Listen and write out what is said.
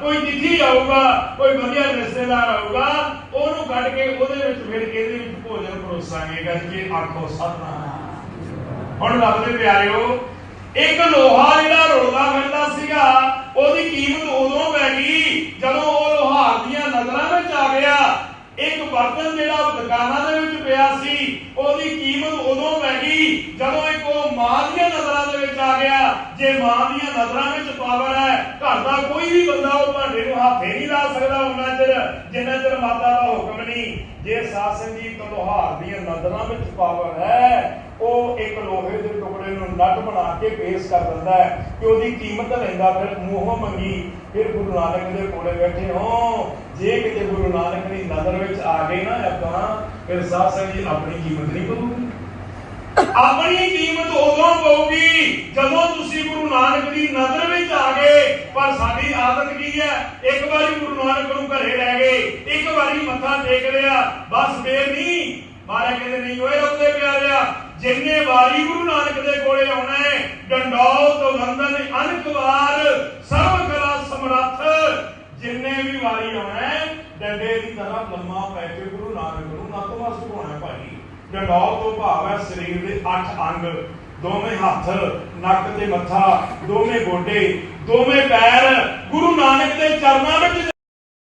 ਕੋਈ ਚਿੱਠੀ ਆਊਗਾ, ਕੋਈ ਵਧੀਆ ਰਿਸ਼ਤੇਦਾਰ ਆਊਗਾ, ਉਹਨੂੰ ਕੱਢ ਕੇ ਉਹਦੇ ਵਿੱਚ ਫਿਰ ਇਹਦੇ ਵਿੱਚ ਭੋਜਨ ਪਰੋਸਾਂਗੇ? ਗੱਜ ਆਖੋ ਸਤਨਾਮ। ਹੁਣ ਰੱਬ ਦੇ ਪਿਆਰਿਓ, ਇੱਕ ਲੋਹਾ ਜਿਹੜਾ ਰੁਲਦਾ ਫਿਰਦਾ ਸੀਗਾ, ਉਹਦੀ ਕੀਮਤ ਉਦੋਂ ਪੈ ਗਈ ਜਦੋਂ ਉਹ ਲੋਹਾਰ ਦੀਆਂ ਨਜ਼ਰਾਂ ਵਿੱਚ ਆ ਗਿਆ। ਇੱਕ ਬਰਤਨ ਜਿਹੜਾ ਦੁਕਾਨਾਂ ਦੇ ਵਿੱਚ ਪਿਆ ਸੀ, ਉਹਦੀ ਕੀਮਤ ਉਦੋਂ ਪੈ ਗਈ ਜਦੋਂ ਇੱਕ ਉਹ ਮਾਂ ਦੀਆਂ ਨਜ਼ਰਾਂ ਦੇ ਵਿੱਚ ਆ ਗਿਆ। ਜੇ ਮਾਂ ਦੀਆਂ ਨਜ਼ਰਾਂ ਵਿੱਚ ਪਾਵਰ ਹੈ ਘਰ ਦਾ ਕੋਈ ਵੀ ਬੰਦਾ ਉਹ ਭਾਂਡੇ ਨੂੰ ਹੱਥੇ ਨਹੀਂ ਲਾ ਸਕਦਾ ਉਹਨਾਂ ਚਿਰ, ਜਿੰਨਾ ਚਿਰ ਮਾਤਾ ਦਾ ਹੁਕਮ ਨਹੀਂ। ਜੇ ਸਾਸਨ ਜੀ ਤੋਂ ਲੋਹਾਰ ਦੀਆਂ ਨਜ਼ਰਾਂ ਵਿੱਚ ਪਾਵਰ ਹੈ, ਉਹ ਇੱਕ ਲੋਹੇ ਦੇ ਟੁਕੜੇ ਨੂੰ ਨਟ ਬਣਾ ਕੇ ਪੇਸ਼ ਕਰ ਦਿੰਦਾ ਹੈ ਕਿ ਉਹਦੀ ਕੀਮਤ ਲੈਂਦਾ ਫਿਰ ਮੂੰਹੋਂ ਮੰਗੀ, ਫਿਰ ਗੁਰੂ ਨਾਨਕ ਦੇ ਕੋਲੇ ਬੈਠੇ ਹੋ। ਜੇ ਕਿਤੇ ਗੁਰੂ ਨਾਨਕ ਦੀ ਨਜ਼ਰ ਵਿੱਚ ਆ ਗਏ ਨਾ ਆਪਾਂ, ਫਿਰ ਸਾਧ ਜੀ ਆਪਣੀ ਕੀਮਤ ਨਹੀਂ ਪਊਗੀ ਆਪਣੀ ਕੀਮਤ ਉਦੋਂ ਪਊਗੀ ਜਦੋਂ ਤੁਸੀਂ ਗੁਰੂ ਨਾਨਕ ਦੀ ਨਜ਼ਰ ਵਿੱਚ ਪਰ ਸਾਡੀ ਆਦਤ ਕੀ ਹੈ? ਇੱਕ ਵਾਰੀ ਗੁਰੂ ਨਾਨਕ ਨੂੰ ਘਰੇ ਲੈ ਗਏ, ਇੱਕ ਵਾਰੀ ਮੱਥਾ ਟੇਕ ਲਿਆ, ਬਸ ਫੇਰ ਨਹੀਂ। ਮਾਰੇ ਕਹਿੰਦੇ, ਨਹੀਂ ਓਏ ਰੱਬੇ ਪਿਆਰਿਆ ਜਿੰਨੇ ਵਾਰੀ ਗੁਰੂ ਨਾਨਕ ਦੇ ਕੋਲੇ ਆਉਣਾ ਹੈ ਡੰਡੌਤ ਵੰਦਨ ਅਨਕ ਵਾਰ, ਸਰਵ ਕਲਾ ਸਮਰੱਥ, ਜਿੰਨੇ ਵੀ ਵਾਰੀ ਆਉਣਾ ਹੈ, ਡੰਡੇ ਦੀ ਤਰ੍ਹਾਂ ਲੰਮਾ ਪੈ ਕੇ ਗੁਰੂ ਨਾਨਕ ਨੂੰ ਨਤਮਸਤਕ ਹੋਣਾ ਭਾਈ। ਡੰਡੌਤ ਤੋਂ ਭਾਵ ਹੈ ਸਰੀਰ ਦੇ 8 ਅੰਗ, ਦੋਵੇਂ ਹੱਥ, ਨੱਕ ਤੇ ਮੱਥਾ, ਦੋਵੇਂ ਗੋਡੇ ਦੋਵੇਂ ਪੈਰ ਗੁਰੂ ਨਾਨਕ ਦੇ ਚਰਨਾਂ ਵਿੱਚ